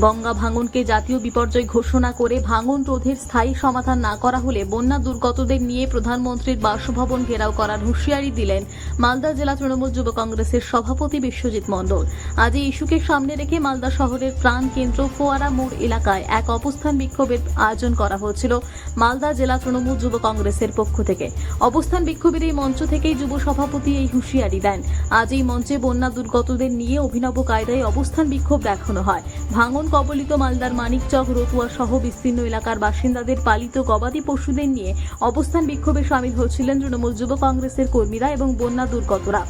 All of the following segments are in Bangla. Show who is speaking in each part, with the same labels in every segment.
Speaker 1: গঙ্গা ভাঙনকে জাতীয় বিপর্যয় ঘোষণা করে ভাঙন রোধের স্থায়ী সমাধান না করা হলে বন্যা দুর্গতদের নিয়ে প্রধানমন্ত্রীর বাসভবন ঘেরাও করার হুঁশিয়ারি দিলেন মালদা জেলা তৃণমূল যুব কংগ্রেসের সভাপতি বিশ্বজিৎ মণ্ডল। আজ এই ইস্যুকে সামনে রেখে মালদা শহরের প্রাণ কেন্দ্র ফোয়ারা মোড় এলাকায় এক অবস্থান বিক্ষোভের আয়োজন করা হয়েছিল মালদা জেলা তৃণমূল যুব কংগ্রেসের পক্ষ থেকে। অবস্থান বিক্ষোভের এই মঞ্চ থেকেই যুব সভাপতি এই হুঁশিয়ারি দেন। আজ এই মঞ্চে বন্যা দুর্গতদের নিয়ে অভিনব কায়দায় অবস্থান বিক্ষোভ দেখানো হয়। ভাঙন কবলিত মালদার মানিকচক রতুয়া সহ বিস্তীর্ণ এলাকার বাসিন্দাদের পালিত গবাদি পশুদের নিয়ে অবস্থান বিক্ষোভে সামিল হচ্ছিলেন তৃণমূল যুব কংগ্রেসের কর্মীরা এবং বন্যা দুর্গতরা।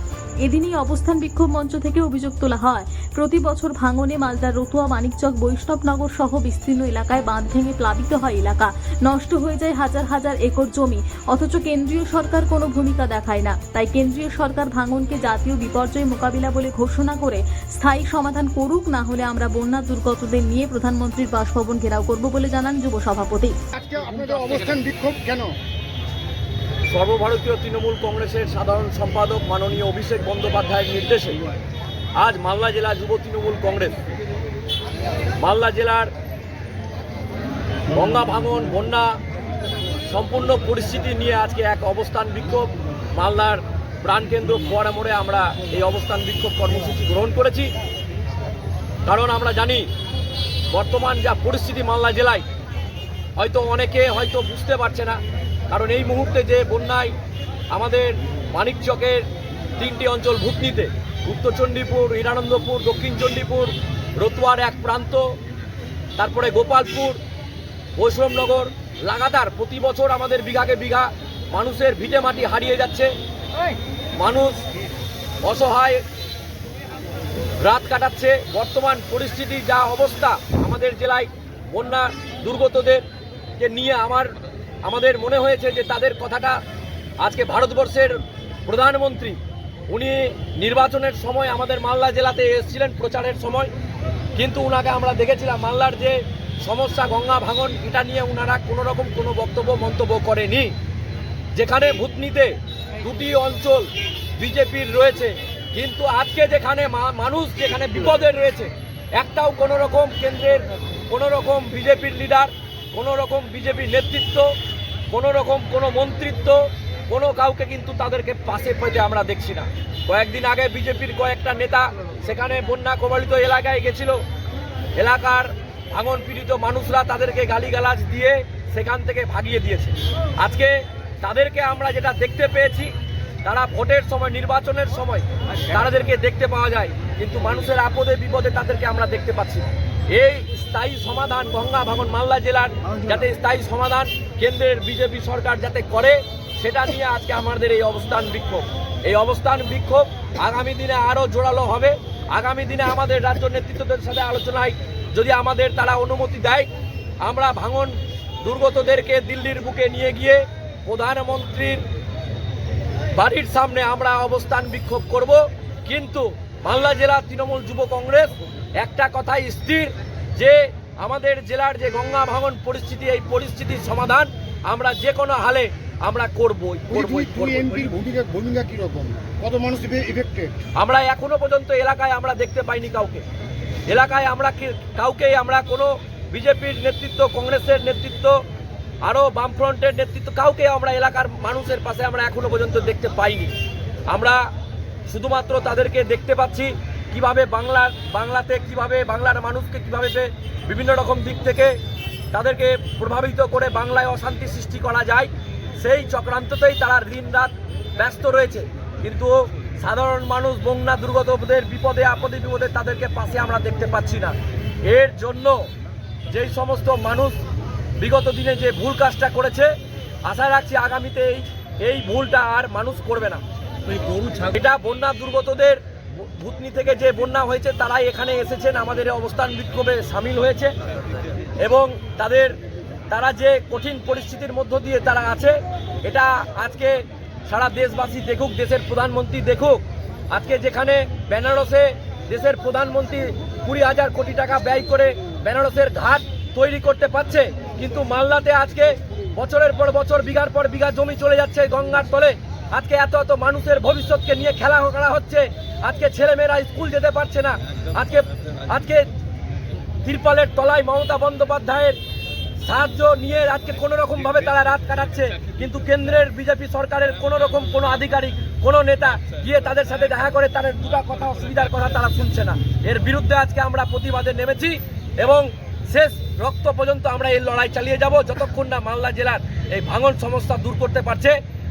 Speaker 1: এদিন এই অবস্থান বিক্ষোভ মঞ্চ থেকে অভিযোগ তোলা হয়। প্রতি বছর ভাঙনে মালদার রতুয়া মানিকচক বৈষ্ণবনগর সহ বিস্তীর্ণ এলাকায় বাঁধ ভেঙে প্লাবিত হয় এলাকা। নষ্ট হয়ে যায় হাজার হাজার একর জমি। অথচ কেন্দ্রীয় সরকার কোনো ভূমিকা দেখায় না। তাই কেন্দ্রীয় সরকার ভাঙনকে জাতীয় বিপর্যয় মোকাবিলা বলে ঘোষণা করে স্থায়ী সমাধান করুক, না হলে আমরা বন্যা দুর্গতদের নিয়ে প্রধানমন্ত্রীর বাসভবন ঘেরাও করব বলে জানান যুব সভাপতি।
Speaker 2: আজকে আপনাদের অবস্থান বিক্ষোভ কেন?
Speaker 3: সর্বভারতীয় তৃণমূল কংগ্রেসের সাধারণ সম্পাদক মাননীয় অভিষেক বন্দ্যোপাধ্যায়ের নির্দেশে আজ মালদা জেলা যুব তৃণমূল কংগ্রেস। মালদা জেলার গঙ্গা ভাঙন, বন্যা সম্পূর্ণ পরিস্থিতি নিয়ে আজকে এক অবস্থান বিক্ষোভ। মালদার প্রাণকেন্দ্র ফোয়ারা মোড়ে আমরা এই অবস্থান বিক্ষোভ কর্মসূচি গ্রহণ করেছি। কারণ আমরা জানি, বর্তমান যা পরিস্থিতি মালদা জেলায়, হয়তো অনেকে হয়তো বুঝতে পারছে না। কারণ এই মুহূর্তে যে বন্যায় আমাদের মানিকচকের তিনটি অঞ্চল ভূতনিতে, উত্তর চণ্ডীপুর, হীরানন্দপুর, দক্ষিণ চণ্ডীপুর, রতুয়ার এক প্রান্ত, তারপরে গোপালপুর, বৈষ্ণবনগর, লাগাতার প্রতি বছর আমাদের বিঘাকে বিঘা মানুষের ভিটে মাটি হারিয়ে যাচ্ছে। মানুষ অসহায় রাত কাটাচ্ছে। বর্তমান পরিস্থিতি, যা অবস্থা আমাদের জেলায় বন্যা দুর্গতদেরকে নিয়ে আমার আমাদের মনে হয়েছে যে তাদের কথাটা আজকে ভারতবর্ষের প্রধানমন্ত্রী, উনি নির্বাচনের সময় আমাদের মালদা জেলাতে এসেছিলেন, প্রচারের সময়। কিন্তু উনাকে আমরা দেখেছিলাম, মালদার যে সমস্যা, গঙ্গা ভাঙন, এটা নিয়ে ওনারা কোনো রকম কোনো বক্তব্য, মন্তব্য করেনি। যেখানে ভূতনিতে দুটি অঞ্চল বিজেপির রয়েছে, কিন্তু আজকে যেখানে মানুষ যেখানে বিপদে রয়েছে, একটাও কোনো রকম কেন্দ্রের কোনো রকম বিজেপির লিডার কোনো রকম বিজেপির নেতৃত্ব কোনো রকম কোনো মন্ত্রিত্ব, কোনো কাউকে কিন্তু তাদেরকে পাশে পেতে আমরা দেখছি না। কয়েকদিন আগে বিজেপির কয়েকটা নেতা সেখানে বন্যা কবলিত এলাকায় গেছিল। এলাকার ভাঙন পীড়িত মানুষরা তাদেরকে গালিগালাজ দিয়ে সেখান থেকে ভাগিয়ে দিয়েছে। আজকে তাদেরকে আমরা যেটা দেখতে পেয়েছি, তারা ভোটের সময়, নির্বাচনের সময় তাদেরকে দেখতে পাওয়া যায়, কিন্তু মানুষের আপদে বিপদে তাদেরকে আমরা দেখতে পাচ্ছি না। এই স্থায়ী সমাধান গঙ্গা ভাঙন মালদা জেলার যাতে স্থায়ী সমাধান কেন্দ্রের বিজেপি সরকার যাতে করে সেটা নিয়ে আজকে আমাদের এই অবস্থান বিক্ষোভ। এই অবস্থান বিক্ষোভ আগামী দিনে আরও জোরালো হবে। আগামী দিনে আমাদের রাজ্য নেতৃত্বদের সাথে আলোচনায় যদি আমাদের তারা অনুমতি দেয় আমরা ভাঙন দুর্গতদেরকে দিল্লির বুকে নিয়ে গিয়ে প্রধানমন্ত্রীর বাড়ির সামনে আমরা অবস্থান বিক্ষোভ করব। কিন্তু মালদা জেলা তৃণমূল যুব কংগ্রেস একটা কথাই স্থির যে আমাদের জেলার যে গঙ্গা ভাঙন পরিস্থিতি এই পরিস্থিতির সমাধান আমরা যে কোনো হালে আমরা করবই আমরা এখনও পর্যন্ত এলাকায় আমরা দেখতে পাইনি কাউকে। এলাকায় আমরা কাউকে আমরা কোনো বিজেপির নেতৃত্ব কংগ্রেসের নেতৃত্ব আরও বামফ্রন্টের নেতৃত্ব কাউকে আমরা এলাকার মানুষের পাশে আমরা এখনও পর্যন্ত দেখতে পাইনি। আমরা শুধুমাত্র তাদেরকে দেখতে পাচ্ছি কীভাবে বাংলার, বাংলাতে কীভাবে বাংলার মানুষকে কীভাবে সে বিভিন্ন রকম দিক থেকে তাদেরকে প্রভাবিত করে বাংলায় অশান্তি সৃষ্টি করা যায়, সেই চক্রান্ততেই তারা দিন রাত ব্যস্ত রয়েছে। কিন্তু সাধারণ মানুষ বন্যা দুর্গতদের বিপদে, আপদে, বিপদে তাদেরকে পাশে আমরা দেখতে পাচ্ছি না। এর জন্য যেই সমস্ত মানুষ বিগত দিনে যে ভুল কাজটা করেছে, আশা রাখছি আগামীতে এই এই ভুলটা আর মানুষ করবে না। এটা বন্যা দুর্গতদের ভূতনি থেকে যে বন্যা হয়েছে, তারাই এখানে এসেছেন। আমাদের অবস্থান বিক্ষোভে সামিল হয়েছে এবং তাদের, তারা যে কঠিন পরিস্থিতির মধ্য দিয়ে তারা আছে, এটা আজকে সারা দেশবাসী দেখুক, দেশের প্রধানমন্ত্রী দেখুক। আজকে যেখানে বেনারসে দেশের প্রধানমন্ত্রী কুড়ি হাজার কোটি টাকা ব্যয় করে বেনারসের ঘাট তৈরি করতে পারছে, কিন্তু মালদাতে আজকে বছরের পর বছর, বিঘার পর বিঘা জমি চলে যাচ্ছে গঙ্গার তলে। আজকে এত এত মানুষের ভবিষ্যৎকে নিয়ে খেলা করা হচ্ছে। আজকে ছেলেমেয়েরা স্কুল যেতে পারছে না। আজকে আজকে তিরপালের তলায় মমতা বন্দ্যোপাধ্যায়ের সাহায্য নিয়ে আজকে কোনো রকম ভাবে তারা রাত কাটাচ্ছে। কিন্তু কেন্দ্রের বিজেপি সরকারের কোনো রকম কোনো আধিকারিক, কোনো নেতা গিয়ে তাদের সাথে দেখা করে তাদের দুটা কথা অসুবিধার কথা তারা শুনছে না। এর বিরুদ্ধে আজকে আমরা প্রতিবাদে নেমেছি এবং শেষ রক্ত পর্যন্ত আমরা এই লড়াই চালিয়ে যাব। যতক্ষণ না মালদা জেলার এই ভাঙন সমস্যা দূর করতে পারছে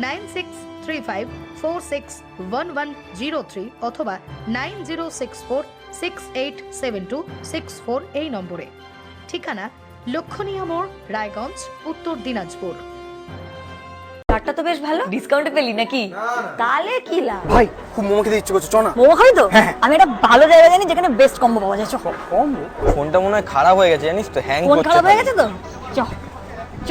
Speaker 4: nine six three five four six one one zero three অথবা nine zero six four six eight seven two six four এই নম্বরে। ঠিকানা লক্ষণীয় মোড় রায়গঞ্জ উত্তর দিনাজপুর।
Speaker 5: কার্ডটা তো বেশ ভালো। ডিসকাউন্টে পেলি নাকি? তাহলে কি লাভ?
Speaker 6: ভাই খুব মোমো খেতে ইচ্ছে করছে চ না।
Speaker 5: মোমো খাবি তো? আমি একটা ভালো জায়গা জানি যেখানে বেস্ট কম্বো পাওয়া যায় চ
Speaker 6: ফোনটা মনে হয় খারাপ হয়ে গেছে জানিস তো? হ্যাং করছে ফোন
Speaker 5: খারাপ হয়ে গেছে তো? চ চ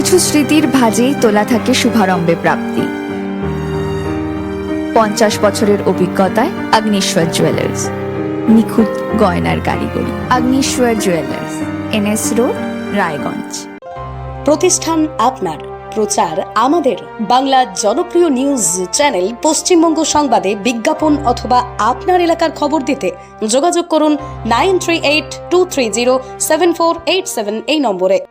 Speaker 7: কিছু স্মৃতির ভাজেই তোলা থাকে শুভারম্ভে প্রাপ্তি। পঞ্চাশ বছরের অভিজ্ঞতায় আগ্নেশ্বর জুয়েলার্স। নিখুঁত গয়নার কারিগরি। Agneshwar jewellers, NS road, Raiganj.
Speaker 8: প্রতিষ্ঠান আপনার। প্রচার আমাদের। বাংলা জনপ্রিয় নিউজ চ্যানেল পশ্চিমবঙ্গ সংবাদে বিজ্ঞাপন অথবা আপনার এলাকার খবর দিতে যোগাযোগ করুন nine three eight two three zero seven four eight seven এই নম্বরে।